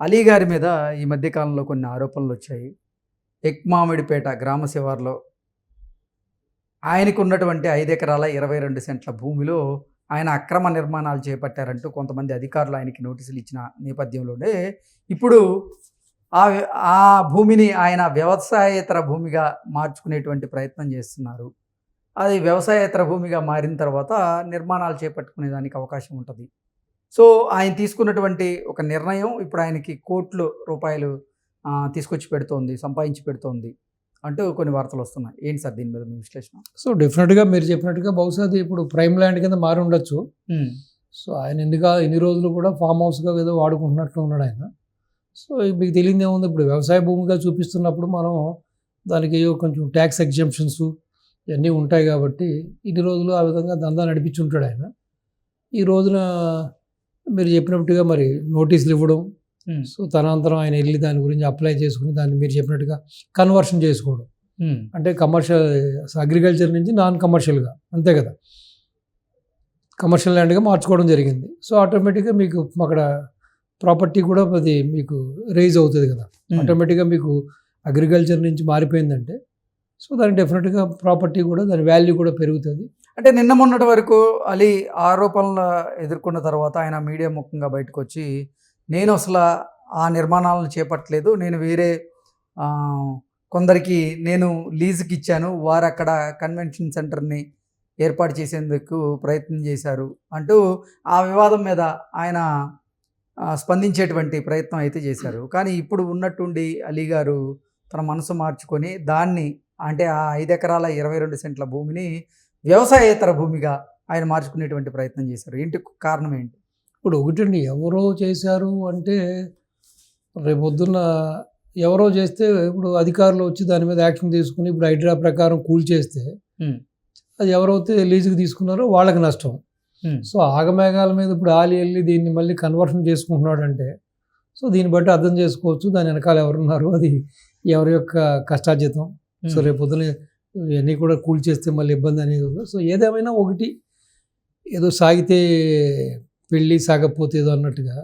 అలీ గారి మీద ఈ మధ్యకాలంలో కొన్ని ఆరోపణలు వచ్చాయి. ఎక్మామిడిపేట గ్రామ శివార్లో ఆయనకు ఉన్నటువంటి ఐదు ఎకరాల ఇరవై రెండు సెంట్ల భూమిలో ఆయన అక్రమ నిర్మాణాలు చేపట్టారంటూ కొంతమంది అధికారులు ఆయనకి నోటీసులు ఇచ్చిన నేపథ్యంలోనే ఇప్పుడు ఆ ఆ భూమిని ఆయన వ్యవసాయేతర భూమిగా మార్చుకునేటువంటి ప్రయత్నం చేస్తున్నారు. అది వ్యవసాయేతర భూమిగా మారిన తర్వాత నిర్మాణాలు చేపట్టుకునే దానికి అవకాశం ఉంటుంది. సో ఆయన తీసుకున్నటువంటి ఒక నిర్ణయం ఇప్పుడు ఆయనకి కోట్లు రూపాయలు తీసుకొచ్చి పెడుతోంది సంపాదించి పెడుతోంది అంటూ కొన్ని వార్తలు వస్తున్నాయి. ఏంటి సార్ దీని మీద మీ విశ్లేషణ? సో డెఫినెట్గా మీరు చెప్పినట్టుగా బహుశా అది ఇప్పుడు ప్రైమ్ ల్యాండ్ కింద మారి ఉండొచ్చు. సో ఆయన ఎందుకు ఇన్ని రోజులు కూడా ఫామ్ హౌస్గా ఏదో వాడుకుంటున్నట్లు ఉన్నాడు ఆయన. సో మీకు తెలియదు ఏముంది ఇప్పుడు వ్యవసాయ భూమిగా చూపిస్తున్నప్పుడు మనం దానికి కొంచెం ట్యాక్స్ ఎగ్జంప్షన్స్ ఇవన్నీ ఉంటాయి కాబట్టి ఇన్ని రోజులు ఆ విధంగా దందా నడిపించి ఉంటాడు ఆయన. ఈ రోజున మీరు చెప్పినట్టుగా మరి నోటీసులు ఇవ్వడం సో తనంతరం ఆయన వెళ్ళి దాని గురించి అప్లై చేసుకుని దాన్ని మీరు చెప్పినట్టుగా కన్వర్షన్ చేసుకోవడం. అంటే కమర్షియల్ అగ్రికల్చర్ నుంచి నాన్ కమర్షియల్గా అంతే కదా. కమర్షియల్ ల్యాండ్గా మార్చుకోవడం జరిగింది. సో ఆటోమేటిక్గా మీకు అక్కడ ప్రాపర్టీ కూడా అది మీకు రేజ్ అవుతుంది కదా. ఆటోమేటిక్గా మీకు అగ్రికల్చర్ నుంచి మారిపోయిందంటే సో దానికి డెఫినెట్గా ప్రాపర్టీ కూడా దాని వాల్యూ కూడా పెరుగుతుంది. అంటే నిన్న మొన్నటి వరకు అలీ ఆరోపణలు ఎదుర్కొన్న తర్వాత ఆయన మీడియా ముఖంగా బయటకు వచ్చి నేను అసలు ఆ నిర్మాణాలను చేపట్టలేదు నేను వేరే కొందరికి నేను లీజుకి ఇచ్చాను వారు అక్కడ కన్వెన్షన్ సెంటర్ని ఏర్పాటు చేసేందుకు ప్రయత్నం చేశారు అంటూ ఆ వివాదం మీద ఆయన స్పందించేటువంటి ప్రయత్నం అయితే చేశారు. కానీ ఇప్పుడు ఉన్నట్టుండి అలీ గారు తన మనసు మార్చుకొని దాన్ని అంటే ఆ ఐదు ఎకరాల ఇరవై రెండు సెంట్ల భూమిని వ్యవసాయేతర భూమిగా ఆయన మార్చుకునేటువంటి ప్రయత్నం చేశారు. ఏంటి కారణం ఏంటి? ఇప్పుడు ఒకటండి ఎవరో చేశారు అంటే రేపొద్దున్న ఎవరో చేస్తే ఇప్పుడు అధికారులు వచ్చి దాని మీద యాక్షన్ తీసుకుని ఇప్పుడు హైడ్రా ప్రకారం కూల్ చేస్తే. అది ఎవరైతే లీజుకి తీసుకున్నారో వాళ్ళకి నష్టం. సో ఆగమేఘాల మీద ఇప్పుడు ఆలి వెళ్ళి దీన్ని మళ్ళీ కన్వర్షన్ చేసుకుంటున్నాడంటే సో దీన్ని బట్టి అర్థం చేసుకోవచ్చు. దాని వెనకాల ఎవరున్నారు అది ఎవరి యొక్క కష్టార్జితం. సో రేపు పొద్దున ఇవన్నీ కూడా కూల్ చేస్తే మళ్ళీ ఇబ్బంది అనేది ఉంది సో ఏదేమైనా ఒకటి ఏదో సాగితే పెళ్ళి సాగకపోతే ఏదో అన్నట్టుగా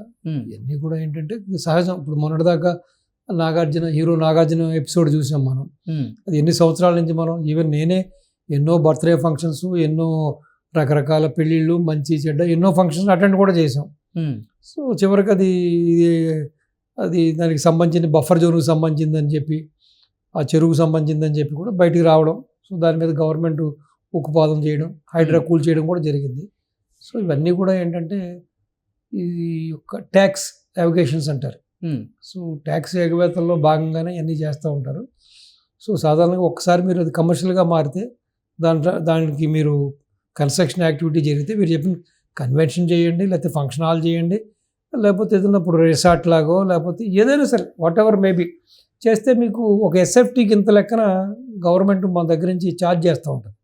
ఇవన్నీ కూడా ఏంటంటే సహజం. ఇప్పుడు మొన్నటిదాకా నాగార్జున హీరో నాగార్జున ఎపిసోడ్ చూసాం మనం. అది ఎన్ని సంవత్సరాల నుంచి మనం ఈవెన్ నేనే ఎన్నో బర్త్డే ఫంక్షన్స్ ఎన్నో రకరకాల పెళ్ళిళ్ళు మంచి చెడ్డ ఎన్నో ఫంక్షన్స్ అటెండ్ కూడా చేసాం. సో చివరికి అది ఇది అది దానికి సంబంధించిన బఫర్ జోన్కి సంబంధించిందని చెప్పి ఆ చెరువుకు సంబంధించిందని చెప్పి కూడా బయటికి రావడం సో దాని మీద గవర్నమెంట్ ఉక్కుపాదం చేయడం హైడ్రా కూల్ చేయడం కూడా జరిగింది. సో ఇవన్నీ కూడా ఏంటంటే ఈ యొక్క ట్యాక్స్ అవకేషన్స్ అంటారు. ఉమ్, సో ట్యాక్స్ ఎగవేతల్లో భాగంగానే ఇవన్నీ చేస్తూ ఉంటారు. సో సాధారణంగా ఒక్కసారి మీరు అది కమర్షియల్గా మారితే దాంట్లో దానికి మీరు కన్స్ట్రక్షన్ యాక్టివిటీ జరిగితే మీరు చెప్పిన కన్వెన్షన్ చేయండి లేకపోతే ఫంక్షన్ హాల్ చేయండి లేకపోతే ఏదైనా ఇప్పుడు రిసార్ట్ లాగో లేకపోతే ఏదైనా సరే వాట్ ఎవర్ మేబీ చేస్తే మీకు ఒక ఎస్ఎఫ్టీకి ఇంత లెక్కన గవర్నమెంట్ మన దగ్గర నుంచి ఛార్జ్ చేస్తూ ఉంటుంది.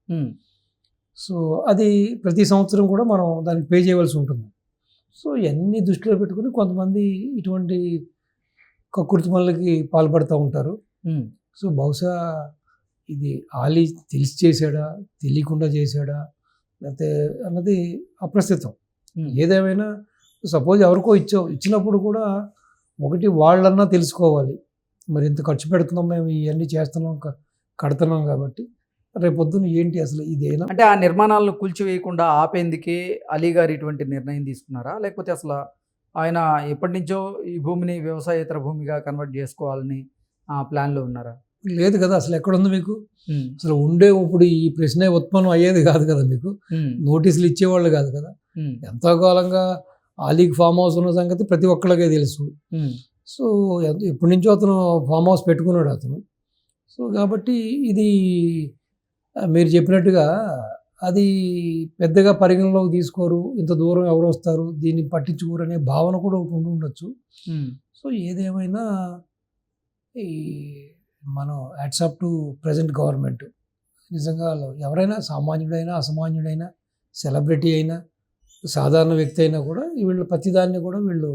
సో అది ప్రతి సంవత్సరం కూడా మనం దానికి పే చేయవలసి ఉంటుంది. సో ఇవన్నీ దృష్టిలో పెట్టుకుని కొంతమంది ఇటువంటి కక్కుర్తి పనులకి పాల్పడుతూ ఉంటారు. సో బహుశా ఇది ఆలి తెలిసి చేశాడా తెలియకుండా చేశాడా లేకపోతే అన్నది అప్రస్తుతం. ఏదేమైనా సపోజ్ ఎవరికో ఇచ్చావు ఇచ్చినప్పుడు కూడా ఒకటి వాళ్ళన్నా తెలుసుకోవాలి. మరి ఇంత ఖర్చు పెడుతున్నాం మేము ఇవన్నీ చేస్తున్నాం కడుతున్నాం కాబట్టి రేపొద్దున ఏంటి అసలు ఇదేనా? అంటే ఆ నిర్మాణాలను కూల్చివేయకుండా ఆపేందుకే అలీ గారు ఇటువంటి నిర్ణయం తీసుకున్నారా? లేకపోతే అసలు ఆయన ఎప్పటి నుంచో ఈ భూమిని వ్యవసాయేతర భూమిగా కన్వర్ట్ చేసుకోవాలని ఆ ప్లాన్లో ఉన్నారా? లేదు కదా అసలు ఎక్కడుంది మీకు? అసలు ఉండే ఇప్పుడు ఈ ప్రశ్నే ఉత్పన్నం అయ్యేది కాదు కదా మీకు? నోటీసులు ఇచ్చేవాళ్ళు కాదు కదా? ఎంతో కాలంగా ఆలీకి ఫామ్ హౌస్ ఉన్న సంగతి ప్రతి ఒక్కళ్ళకే తెలుసు. సో ఎప్పటి నుంచో అతను ఫామ్ హౌస్ పెట్టుకున్నాడు అతను. సో కాబట్టి ఇది మీరు చెప్పినట్టుగా అది పెద్దగా పరిగణలోకి తీసుకోరు. ఇంత దూరం ఎవరు వస్తారు? దీన్ని పట్టించుకోరు అనే భావన కూడా ఒకటి ఉండి ఉండొచ్చు. సో ఏదేమైనా ఈ మనం యాట్సాప్ టు ప్రజెంట్ గవర్నమెంట్. నిజంగా ఎవరైనా సామాన్యుడైనా అసామాన్యుడైనా సెలబ్రిటీ అయినా సాధారణ వ్యక్తి అయినా కూడా వీళ్ళు ప్రతిదాన్ని కూడా వీళ్ళు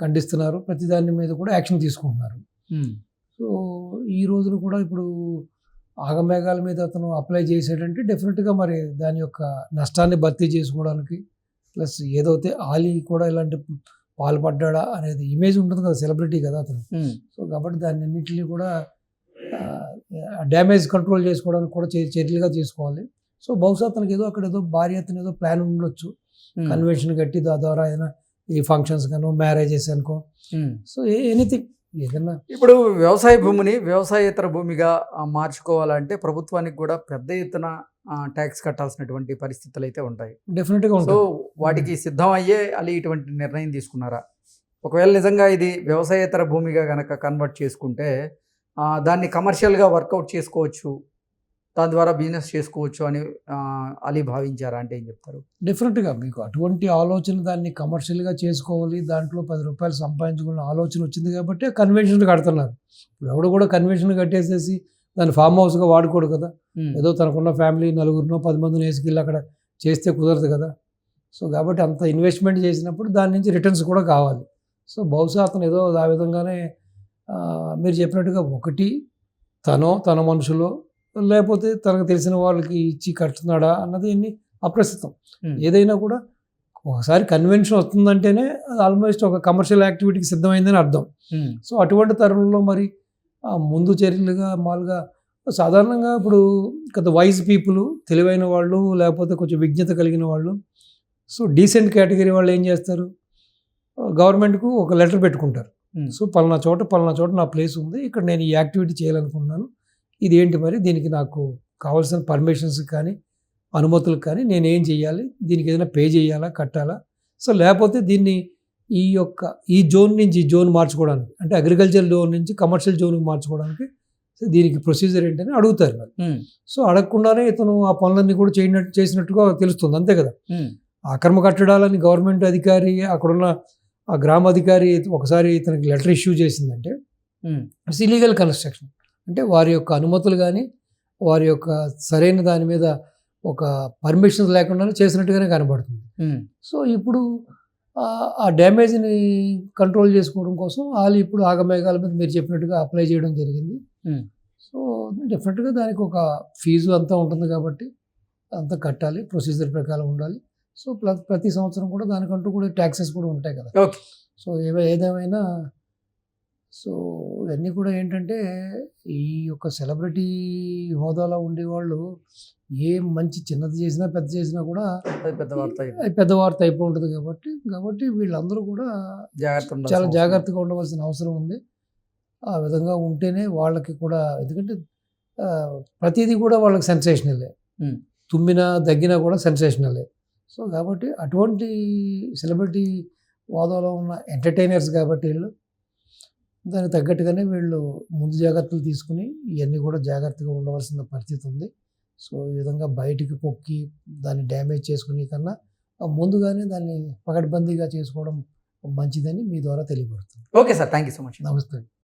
ఖండిస్తున్నారు. ప్రతిదాని మీద కూడా యాక్షన్ తీసుకుంటున్నారు. సో ఈ రోజున కూడా ఇప్పుడు ఆగమేఘాల మీద అతను అప్లై చేసాడంటే డెఫినెట్గా మరి దాని యొక్క నష్టాన్ని భర్తీ చేసుకోవడానికి ప్లస్ ఏదైతే ఆలీ కూడా ఇలాంటి పాల్పడ్డా అనేది ఇమేజ్ ఉంటుంది కదా సెలబ్రిటీ కదా అతను. సో కాబట్టి దాన్ని అన్నింటినీ కూడా డ్యామేజ్ కంట్రోల్ చేసుకోవడానికి కూడా చర్యలుగా తీసుకోవాలి. సో బహుశా అతనికి ఏదో అక్కడ ఏదో భార్య అతను ఏదో ప్లాన్ ఉండొచ్చు. కన్వెన్షన్ కట్టి దా ద్వారా ఏదైనా ఈ ఫంక్షన్స్ కానో మ్యారేజెస్ అనుకో. సో ఎనీథింగ్ ఏదన్నా. ఇప్పుడు వ్యవసాయ భూమిని వ్యవసాయేతర భూమిగా మార్చుకోవాలంటే ప్రభుత్వానికి కూడా పెద్ద ఎత్తున ట్యాక్స్ కట్టాల్సినటువంటి పరిస్థితులు అయితే ఉంటాయి డెఫినెట్గా సో వాటికి సిద్ధం అయ్యే అలీ ఇటువంటి నిర్ణయం తీసుకున్నారా? ఒకవేళ నిజంగా ఇది వ్యవసాయేతర భూమిగా కనుక కన్వర్ట్ చేసుకుంటే దాన్ని కమర్షియల్గా వర్కౌట్ చేసుకోవచ్చు. దాని ద్వారా బిజినెస్ చేసుకోవచ్చు అని అలీ భావించారా? అంటే ఏం చెప్తారు? డెఫినెట్గా మీకు అటువంటి ఆలోచన దాన్ని కమర్షియల్గా చేసుకోవాలి దాంట్లో పది రూపాయలు సంపాదించుకున్న ఆలోచన వచ్చింది కాబట్టి కన్వెన్షన్ కడుతున్నారు. ఇప్పుడు ఎవడు కూడా కన్వెన్షన్ కట్టేసేసి దాన్ని ఫామ్ హౌస్గా వాడుకోడు కదా. ఏదో తనకున్న ఫ్యామిలీ నలుగురినో పది మందిని వేసుకెళ్ళి అక్కడ చేస్తే కుదరదు కదా. సో కాబట్టి అంత ఇన్వెస్ట్మెంట్ చేసినప్పుడు దాని నుంచి రిటర్న్స్ కూడా కావాలి. సో బహుశా అతను ఏదో ఆ విధంగానే మీరు చెప్పినట్టుగా ఒకటి తనో తన మనుషులో లేకపోతే తనకు తెలిసిన వాళ్ళకి ఇచ్చి కట్టుతున్నాడా అన్నది అన్ని అప్రస్తుతం. ఏదైనా కూడా ఒకసారి కన్వెన్షన్ వస్తుందంటేనే అది ఆల్మోస్ట్ ఒక కమర్షియల్ యాక్టివిటీకి సిద్ధమైందని అర్థం. సో అటువంటి తరుణంలో మరి ముందు చర్యలుగా మామూలుగా సాధారణంగా ఇప్పుడు కొంత వైజ్ పీపుల్ తెలివైన వాళ్ళు లేకపోతే కొంచెం విజ్ఞత కలిగిన వాళ్ళు సో డీసెంట్ కేటగిరీ వాళ్ళు ఏం చేస్తారు? గవర్నమెంట్కు ఒక లెటర్ పెట్టుకుంటారు. సో పలానా చోట పలానా చోట నా ప్లేస్ ఉంది ఇక్కడ నేను ఈ యాక్టివిటీ చేయాలనుకున్నాను ఇది ఏంటి మరి? దీనికి నాకు కావాల్సిన పర్మిషన్స్ కానీ అనుమతులకు కానీ నేను ఏం చేయాలి? దీనికి ఏదైనా పే చేయాలా? కట్టాలా? సో లేకపోతే దీన్ని ఈ యొక్క ఈ జోన్ నుంచి ఈ జోన్ మార్చుకోవడానికి అంటే అగ్రికల్చర్ జోన్ నుంచి కమర్షియల్ జోన్కి మార్చుకోవడానికి సో దీనికి ప్రొసీజర్ ఏంటని అడుగుతారు ఉమ్, సో అడగకుండానే ఇతను ఆ పనులన్నీ కూడా చేయనట్టు చేసినట్టుగా తెలుస్తుంది. అంతే కదా? అక్రమ కట్టడాలని గవర్నమెంట్ అధికారి అక్కడున్న ఆ గ్రామ అధికారి ఒకసారి ఇతనికి లెటర్ ఇష్యూ చేసిందంటే ఇట్స్ ఇలీగల్ కన్స్ట్రక్షన్. అంటే వారి యొక్క అనుమతులు కానీ వారి యొక్క సరైన దాని మీద ఒక పర్మిషన్స్ లేకుండానే చేసినట్టుగానే కనబడుతుంది. సో ఇప్పుడు ఆ- డ్యామేజ్ని కంట్రోల్ చేసుకోవడం కోసం వాళ్ళు ఇప్పుడు ఆగమేఘాల మీద మీరు చెప్పినట్టుగా అప్లై చేయడం జరిగింది. సో డెఫినెట్గా దానికి ఒక ఫీజు అంతా ఉంటుంది కాబట్టి అంతా కట్టాలి ప్రొసీజర్ ప్రకారం ఉండాలి. సో ప్రతి సంవత్సరం కూడా దానికంటూ కూడా ట్యాక్సెస్ కూడా ఉంటాయి కదా. ఓకే. సో ఏవై ఏదేమైనా సో ఇవన్నీ కూడా ఏంటంటే ఈ యొక్క సెలబ్రిటీ హోదాలో ఉండేవాళ్ళు ఏ మంచి చిన్నది చేసినా పెద్ద చేసినా కూడా పెద్ద వార్త పెద్ద వార్త అయిపోయి ఉంటుంది కాబట్టి కాబట్టి వీళ్ళందరూ కూడా జాగ్రత్త చాలా. జాగ్రత్తగా ఉండవలసిన అవసరం ఉంది ఆ విధంగా ఉంటేనే వాళ్ళకి కూడా ఎందుకంటే ప్రతిదీ కూడా వాళ్ళకి సెన్సేషనలే. తుమ్మినా దగ్గినా కూడా సెన్సేషనలే సో కాబట్టి అటువంటి సెలబ్రిటీ వాదంలో ఉన్న ఎంటర్టైనర్స్ కాబట్టి వీళ్ళు దానికి తగ్గట్టుగానే వీళ్ళు ముందు జాగ్రత్తలు తీసుకుని ఇవన్నీ కూడా జాగ్రత్తగా ఉండవలసిన పరిస్థితి ఉంది. సో ఈ విధంగా బయటికి పొక్కి దాన్ని డ్యామేజ్ చేసుకునే కన్నా ముందుగానే దాన్ని పకడ్బందీగా చేసుకోవడం మంచిదని మీ ద్వారా తెలియబడుతుంది okay sir. Thank you so much. నమస్తే.